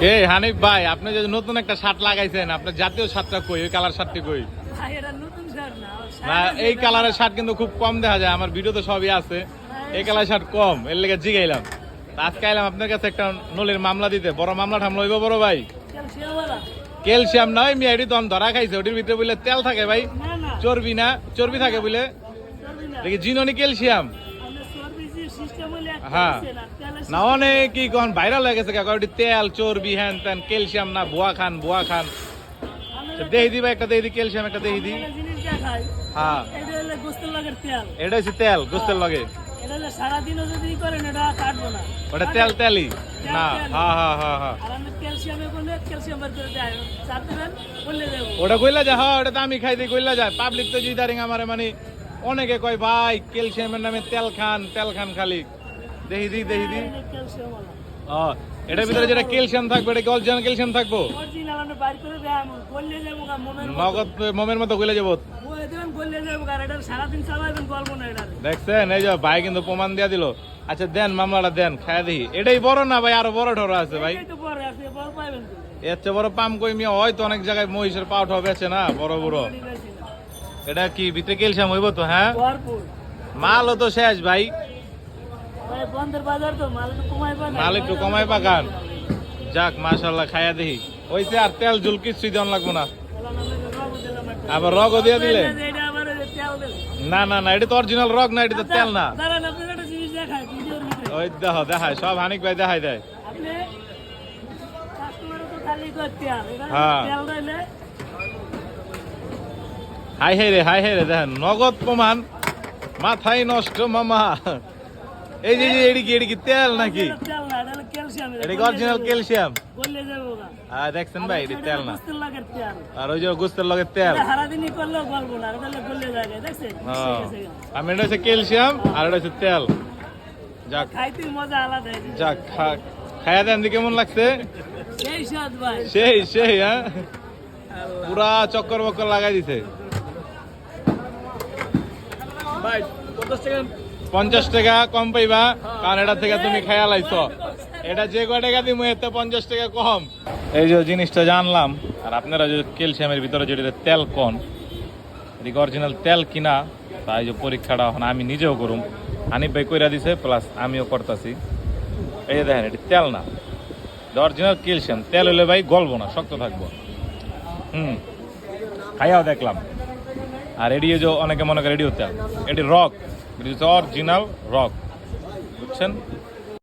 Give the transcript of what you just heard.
কে হানিফ ভাই আপনি যে নতুন একটা শার্ট লাগাইছেন আপনার জাতীয় শার্টটা কই? ওই কালার শার্টটি কই? না এই কালারের শার্ট কিন্তু খুব কম দেখা যায় আমার ভিডিওতে সবই আছে। এই কালার শার্ট কম এর লেগে জিগাইলাম। তা আজকে আইলাম আপনার কাছে একটা নলির মামলা দিতে। বড় মামলা ঠামলা হইব বড় ভাই? ক্যালসিয়াম নয় মিয়াডি তখন ধরা খাইছে। ওটির ভিতরে বলে তেল থাকে ভাই। চর্বি না? চর্বি থাকে বলে দেখি জিননি ক্যালসিয়াম? হ্যাঁ। না অনেক কি কখন ভাইরাল হয়ে গেছে কাকা তেল চর্বি হ্যান ত্যান ক্যালসিয়াম না বুয়া খান বুয়া খান। দেহি দিবা একটা দেহি দি ক্যালসিয়াম একটা দেহি দি। হ্যাঁ। এটা হচ্ছে তেল। গোস্তের লগে। কাটবো না। ওটা তেল তেলই। না হ্যাঁ হ্যাঁ হ্যাঁ হ্যাঁ। ওটা কইলা যায় হ্যাঁ ওটা তো আমি খাই দিই কইলা যায়। পাবলিক তো জিদারিং আমারে মানে অনেকে কয় ভাই ক্যালসিয়ামের নামে তেল খান তেল খান খালি। দেহি দি দেহি দি। এটার ভিতরে যেটা ক্যালসিয়াম থাকবে এটা কি অরিজিনাল ক্যালসিয়াম থাকব। নগদ মোমের মতো কইলা যাব। দেখছেন? এই যে ভাই কিন্তু প্রমাণ দিয়া দিল। আচ্ছা দেন মামলাটা দেন খাই দিই এটাই বড় না ভাই? আরও বড় ঠোর আছে ভাই। এর চেয়ে বড় পাম কই মিয়া? হয়তো অনেক জায়গায় মহিষের পাও ঠাও বেছে না বড় বড়। এটা কি ভিতরে ক্যালসিয়াম হইব তো হ্যাঁ? মালও তো শেষ ভাই। মাল একটু কমাই পাকান যাক মাশাল্লাহ খাইয়া দেখি। ওইসে আর তেল জুল কিছুই দেওয়ান লাগবো না। আবার রগও দিয়ে দিলে। না না না এটা তো অরিজিনাল রগ না এটা তো তেল না। ভিতরে। ওই দেখো দেখায় সব হানিক ভাই দেখাই দেয়। হ্যাঁ। হাই হাই রে হাই হাই রে দেখেন নগদ প্রমাণ মাথায় নষ্ট মামা। এই যে এডি কি এডি কি তেল নাকি? বললে অরিজিনাল ক্যালসিয়াম। আর দেখছেন ভাই এটি তেল না। লগের। আর ওই যে গুস্তের লগে তেল। আমি এটা হচ্ছে ক্যালসিয়াম আর এটা হচ্ছে তেল। যাক। যাক খা- খাইয়া দেন কেমন লাগছে? সেই সেই হ্যাঁ? পুরা চক্কর বক্কর লাগাই দিছে। পঞ্চাশ টাকা। কম পাইবা কারণ এটা থেকে তুমি খেয়াল আইছো এটা যে কয় টাকা দিমু এতে পঞ্চাশ টাকা কম। এই যে জিনিসটা জানলাম আর আপনারা যে ক্যালসিয়ামের ভিতরে যেটা তেল কোন এদিকে অরিজিনাল তেল কিনা তাই যে পরীক্ষাটা এখন আমি নিজেও করুম। হানিফ ভাই কইরা দিছে প্লাস আমিও করতেছি। এই দেখেন এটি তেল না। Original calcium. তেল হলে ভাই গলবো না শক্ত থাকব। হুম খাইয়াও দেখলাম। আর রেডিও যে অনেকে মনে করে রেডিওতে এটি রক এটি হচ্ছে অরিজিনাল রক বুঝছেন?